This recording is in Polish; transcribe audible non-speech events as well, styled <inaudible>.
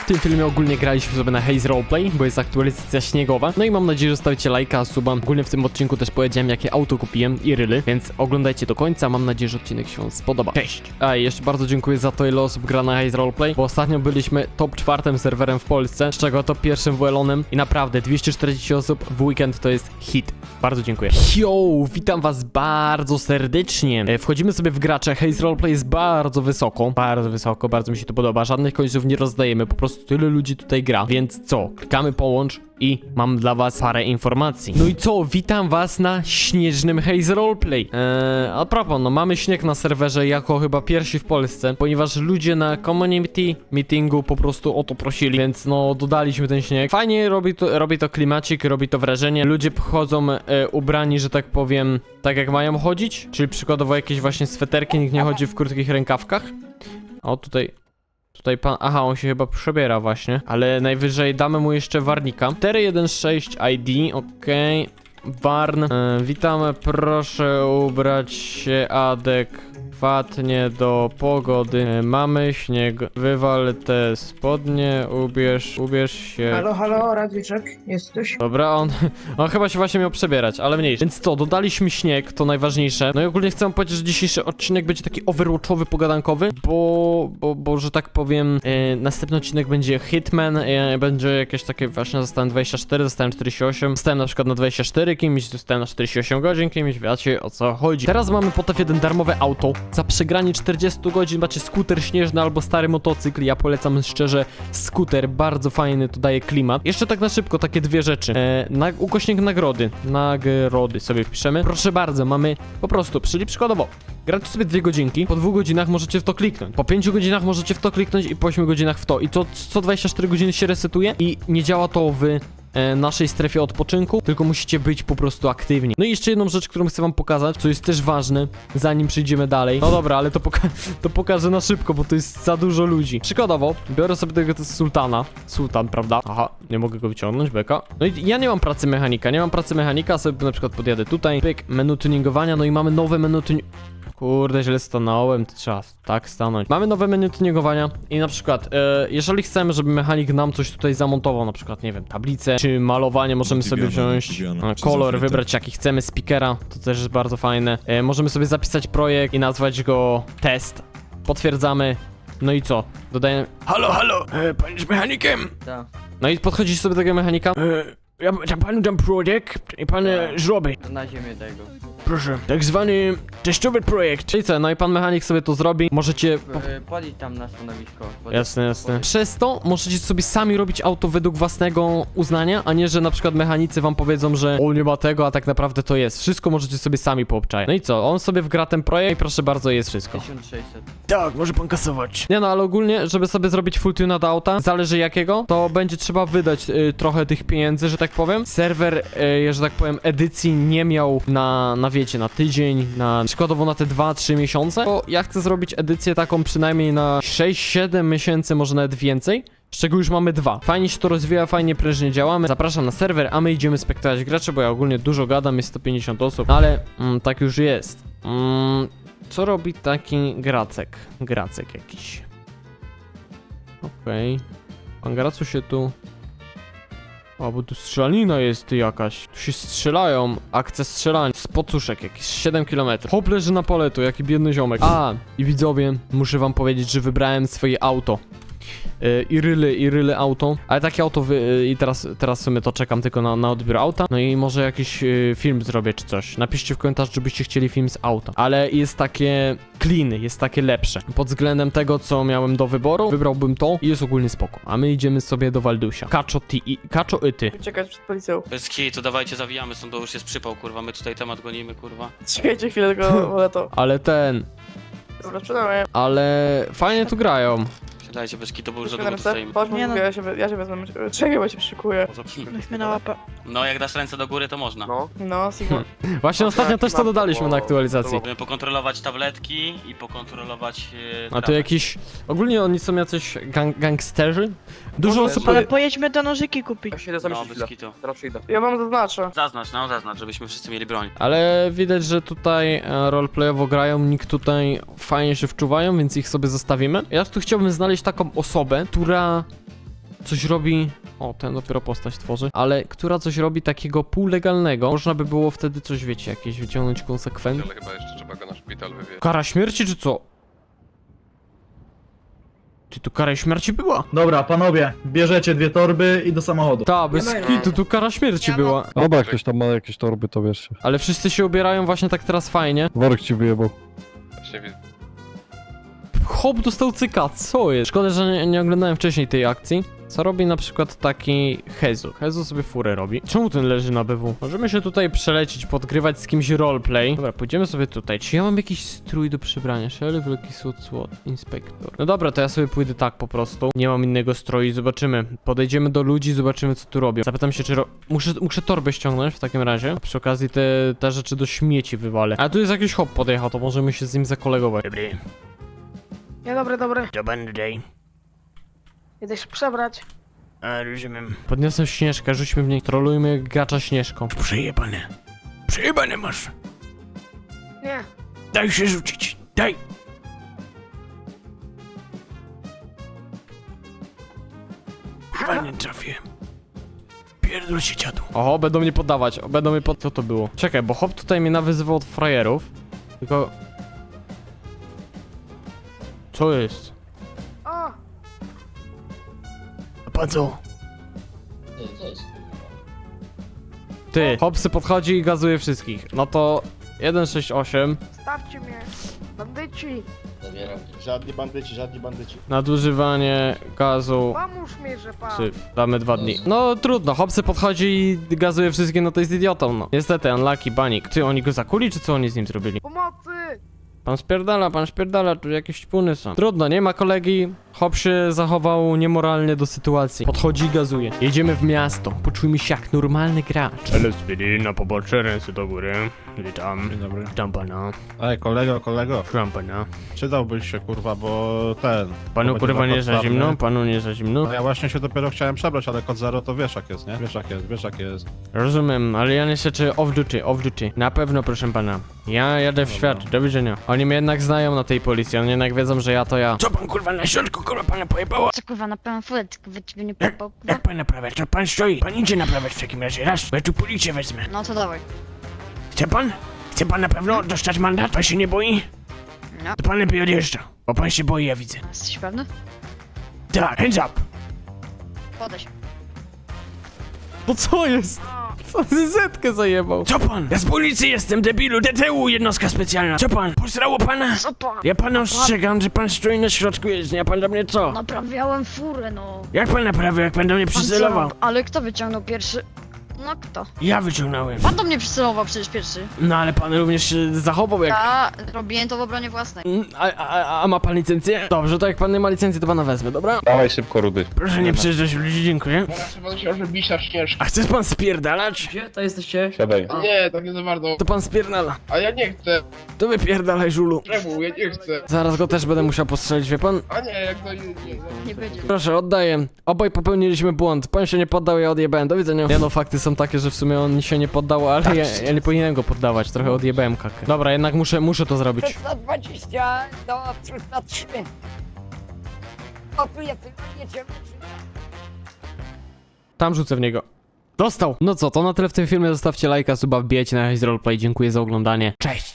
W tym filmie ogólnie graliśmy sobie na Haze Roleplay, bo jest aktualizacja śniegowa. No i mam nadzieję, że stawicie lajka, suba. Ogólnie w tym odcinku też powiedziałem, jakie auto kupiłem i ryly, więc oglądajcie do końca. Mam nadzieję, że odcinek się spodoba. Cześć! A i jeszcze bardzo dziękuję za to, ile osób gra na Haze Roleplay, bo ostatnio byliśmy top czwartym serwerem w Polsce, z czego top pierwszym WLonem i naprawdę 240 osób w weekend to jest hit. Bardzo dziękuję. Yo, witam was bardzo serdecznie. E, Wchodzimy sobie w gracze. Haze Roleplay jest bardzo wysoko. Bardzo wysoko, bardzo mi się to podoba. Żadnych końców nie rozdajemy, po prostu tyle ludzi tutaj gra. Więc co? Klikamy połącz i mam dla was parę informacji. No i co? Witam was na śnieżnym Haze Roleplay. Eee, a propos, no mamy śnieg na serwerze jako chyba pierwsi w Polsce, ponieważ ludzie na community meetingu po prostu o to prosili, więc no dodaliśmy ten śnieg. Fajnie robi to, robi to klimacik, robi to wrażenie. Ludzie chodzą e, ubrani, że tak powiem, tak jak mają chodzić, czyli przykładowo jakieś właśnie sweterki, nikt nie chodzi w krótkich rękawkach. O, tutaj Tutaj pan. Aha, on się chyba przebiera właśnie. Ale najwyżej damy mu jeszcze warnika. 416 ID, okej. Warn. E, witamy, proszę ubrać się adekwatnie do pogody. Mamy śnieg. Wywal te spodnie, ubierz, ubierz się. Halo, halo, Radwiczek, jesteś? Dobra, on, <laughs> on chyba się właśnie miał przebierać, ale mniejszy. Więc to, dodaliśmy śnieg, to najważniejsze. No i ogólnie chcę wam powiedzieć, że dzisiejszy odcinek będzie taki overwatchowy, pogadankowy, bo, bo, bo że tak powiem, e, następny odcinek będzie Hitman, e, będzie jakieś takie, właśnie zostałem 24, zostałem 48, zostałem na przykład na 24 kimś, zostałem na 48 godzin kimś, wiecie o co chodzi. Teraz mamy po TF1 darmowe auto, za przegranie 40 godzin macie skuter śnieżny albo stary motocykl, ja polecam szczerze skuter, bardzo fajny, to daje klimat. Jeszcze tak na szybko, takie dwie rzeczy. E, na, ukośnik nagrody, nagrody sobie wpiszemy. Proszę bardzo, mamy po prostu, czyli przykładowo, Gracie sobie dwie godzinki, po dwóch godzinach możecie w to kliknąć. Po pięciu godzinach możecie w to kliknąć i po 8 godzinach w to. I to co 24 godziny się resetuje i nie działa to w naszej strefie odpoczynku, tylko musicie być po prostu aktywni. No i jeszcze jedną rzecz, którą chcę wam pokazać, co jest też ważne, zanim przejdziemy dalej. No dobra, ale to, poka <laughs> to pokażę na szybko, bo to jest za dużo ludzi. Przykładowo, biorę sobie tego sultana. Sultan, prawda? Aha, nie mogę go wyciągnąć, beka. No i ja nie mam pracy mechanika, nie mam pracy mechanika, sobie na przykład podjadę tutaj, pyk, menu tuningowania, no i mamy nowe menu tuningowania. Kurde, źle stanąłem, to trzeba tak stanąć. Mamy nowe menu tuningowania i na przykład, e, jeżeli chcemy, żeby mechanik nam coś tutaj zamontował, na przykład, nie wiem, tablicę, czy malowanie, możemy sobie wziąć e, kolor, wybrać jaki chcemy, speakera, to też jest bardzo fajne. E, możemy sobie zapisać projekt i nazwać go test. Potwierdzamy. No i co? Dodajemy. Halo, halo, e, pan jest mechanikiem? Tak, No i podchodzisz sobie do tego mechanika. E, ja, ja panu dam projekt i pan e, zrobi. to na ziemię tego. Proszę. Tak zwany testowy projekt. Czyli co, no i pan mechanik sobie to zrobi. Możecie. Po... Y, Podjedź tam na stanowisko. Jasne, jasne. Przez to możecie sobie sami robić auto według własnego uznania, a nie, że na przykład mechanicy wam powiedzą, że o nie ma tego, a tak naprawdę to jest. Wszystko możecie sobie sami poobczać. No i co, on sobie wgra ten projekt i proszę bardzo, jest wszystko. 1600. Tak, może pan kasować. Nie no, ale ogólnie, żeby sobie zrobić full tune do auta, zależy jakiego, to będzie trzeba wydać y, trochę tych pieniędzy, że tak powiem. Serwer, y, że tak powiem, edycji nie miał na, na wiecie, na tydzień, na przykładowo na te 2-3 miesiące, bo ja chcę zrobić edycję taką przynajmniej na 6-7 miesięcy, może nawet więcej. Z czego już mamy dwa. Fajnie się to rozwija, fajnie prężnie działamy. Zapraszam na serwer, a my idziemy spektować graczy, bo ja ogólnie dużo gadam, jest 150 osób, ale mm, tak już jest. Mm, co robi taki gracek? Gracek jakiś. Okej. Pan Gracu się tu... O, bo tu strzelanina jest jakaś. Tu się strzelają. Akcja strzelania. Spocuszek jakiś. 7 km. Hop leży na pole tu, jaki biedny ziomek. A, i widzowie, muszę wam powiedzieć, że wybrałem swoje auto. Yy, I ryly, i ryly auto. Ale takie auto wy, yy, i teraz, teraz w sumie to czekam tylko na, na odbiór auta. No i może jakiś yy, film zrobię czy coś. Napiszcie w komentarzu, żebyście chcieli film z auta. Ale jest takie clean, jest takie lepsze. Pod względem tego, co miałem do wyboru, wybrałbym to i jest ogólnie spoko. A my idziemy sobie do Waldusia. Kaczo ty i Kaczo i ty. Czekać przed policją. Bez to dawajcie zawijamy stąd, bo już jest przypał, kurwa, my tutaj temat gonimy, kurwa. Czekajcie chwilę, tylko <laughs> wolę to. Ale ten, Dobra, sprzedamy. ale fajnie tu grają. Siadajcie bez kitu, bo już za długo tu stoimy. Chodź, Nie no. mówię, ja się, ja się wezmę. Czekaj, bo się szykuję. Weźmy na łapę. No, jak dasz ręce do góry, to można. No, No, Sigma. <laughs> Właśnie ostatnio też to dodaliśmy na aktualizacji. Możemy pokontrolować tabletki i pokontrolować... E, A tu trawę. jakiś... Ogólnie oni są jacyś gang gangsterzy? Dużo osób... Ale pojedźmy do nożyki kupić. ja się idę No, zamyślić bez chwilę. kitu. Teraz przyjdę. Ja wam zaznaczę. Zaznacz, no, zaznacz, żebyśmy wszyscy mieli broń. Ale widać, że tutaj e, roleplayowo grają, nikt tutaj fajnie się wczuwają, więc ich sobie zostawimy. Ja tu chciałbym znaleźć taką osobę, która coś robi... O, ten dopiero postać tworzy. Ale która coś robi takiego półlegalnego. Można by było wtedy coś, wiecie, jakieś wyciągnąć konsekwencje. Ale chyba jeszcze trzeba go na szpital wywieźć. Kara śmierci czy co? Ty tu kara śmierci była? Dobra, panowie, bierzecie dwie torby i do samochodu. Ta, bez kitu, tu kara śmierci była. Dobra, jak ktoś tam ma jakieś torby, to wiesz. Ale wszyscy się ubierają właśnie tak teraz fajnie. Worek ci wyjebał. Właśnie widzę. Hop dostał cyka, co jest? Szkoda, że nie, nie oglądałem wcześniej tej akcji. Co robi na przykład taki Hezu? Hezu sobie furę robi. Czemu ten leży na BW? Możemy się tutaj przelecieć, podgrywać z kimś roleplay. Dobra, pójdziemy sobie tutaj. Czy ja mam jakiś strój do przybrania? Lucky Suit, SWAT, Inspektor. No dobra, to ja sobie pójdę tak po prostu. Nie mam innego stroju, zobaczymy. Podejdziemy do ludzi, zobaczymy co tu robią. Zapytam się, czy ro... muszę, muszę torbę ściągnąć w takim razie. A przy okazji te, te rzeczy do śmieci wywalę. A tu jest jakiś hop podjechał, to możemy się z nim zakolegować. Dobry. Nie, dobry, dobry. To będę day. Idę się przebrać. A, rozumiem. Podniosłem śnieżkę, rzućmy w niej. Trolujmy gacza śnieżką. Przejebane. Przejebane masz. Nie. Daj się rzucić. Daj. Chyba nie trafię. Pierdol się dziadu. Oho, będą mnie poddawać. Będą mnie pod... Co to było? Czekaj, bo hop tutaj mnie nawyzywał od frajerów. Tylko... Co jest? O! A pan co? Ty, Hopsy podchodzi i gazuje wszystkich. No to 168, Stawcie mnie. Bandyci. Żadni bandyci, żadni bandyci. nadużywanie gazu. Pomóż mi, że pan. Syf, damy dwa dni. No trudno, Hopsy podchodzi i gazuje wszystkie, no to jest idiotą, no. Niestety, unlucky, banik. Ty, oni go zakuli, czy co oni z nim zrobili? Pomocy! Pan spierdala, pan spierdala, tu jakieś ćpuny są. Trudno, nie ma kolegi. Hop się zachował niemoralnie do sytuacji. Podchodzi i gazuje. Jedziemy w miasto. Poczujmy się jak normalny gracz. LSPD na pobocze, ręce do góry. Witam. Dzień dobry. Witam pana. Ej, kolego, kolego, Słucham pana. przydałbyś się kurwa, bo ten... Panu bo kurwa nie za podstawny. zimno? Panu nie za zimno? No ja właśnie się dopiero chciałem przebrać, ale kod zero to wiesz jak jest, nie? Wiesz jak jest, wiesz jak jest. Rozumiem, ale ja niestety off duty, off duty. Na pewno, proszę pana. Ja jadę w świat, do widzenia. Oni mnie jednak znają na tej policji, oni jednak wiedzą, że ja to ja. Co pan kurwa na środku kurwa pana pojebało? Co kurwa, na furę, tylko wy ciebie nie popał, kurwa? Jak pan naprawia? To pan stoi. Pan idzie naprawiać w takim razie, raz. Bo ja tu policję wezmę. No to dawaj. Chce pan? Chce pan na pewno dostać mandat? Pan się nie boi? No. To pan lepiej odjeżdża. Bo pan się boi, ja widzę. Jesteś pewny? Tak, hands up. Podeś. No co jest? Zetkę zajebał? Co pan? Ja z policji jestem, debilu, DTU, jednostka specjalna. Co pan? Posrało pana? Co pan? Ja pana ostrzegam, że pan stoi na środku jezdni, a pan do mnie co? Naprawiałem furę, no. Jak pan naprawił, jak pan do mnie Pan co? przycelował? Ale kto wyciągnął pierwszy? No kto? Ja wyciągnąłem. Pan do mnie przycelował przecież pierwszy. No ale pan również się zachował jak... Ja robiłem to w obronie własnej. Mm, A, a, a ma pan licencję? Dobrze, to jak pan nie ma licencji, to pana wezmę, dobra? Dawaj szybko, Rudy. Proszę nie przyjeżdżać ludzi, dziękuję. Trzeba bić na śnieżkę. A chcesz pan spierdalać? Gdzie to jesteście? Siadaj. Nie, tak nie za bardzo. To pan spierdala. A ja nie chcę. To wypierdalaj, żulu. Czemu? Ja nie chcę. Zaraz go też będę musiał postrzelić, wie pan? A nie, jak to nie... Nie będzie. Proszę, oddaję. Obaj popełniliśmy błąd. Pan się nie poddał, ja odjebałem. Do widzenia. Nie no, fakty są takie, że w sumie on się nie poddał, ale ja, ja nie powinienem go poddawać. Trochę odjebałem kakę. Dobra, jednak muszę, muszę to zrobić. 320 do 303. O, tu jest, jedziemy. Tam rzucę w niego. Dostał! No co, to na tyle w tym filmie. Zostawcie lajka, suba, wbijajcie na Haze Roleplay. Dziękuję za oglądanie. Cześć!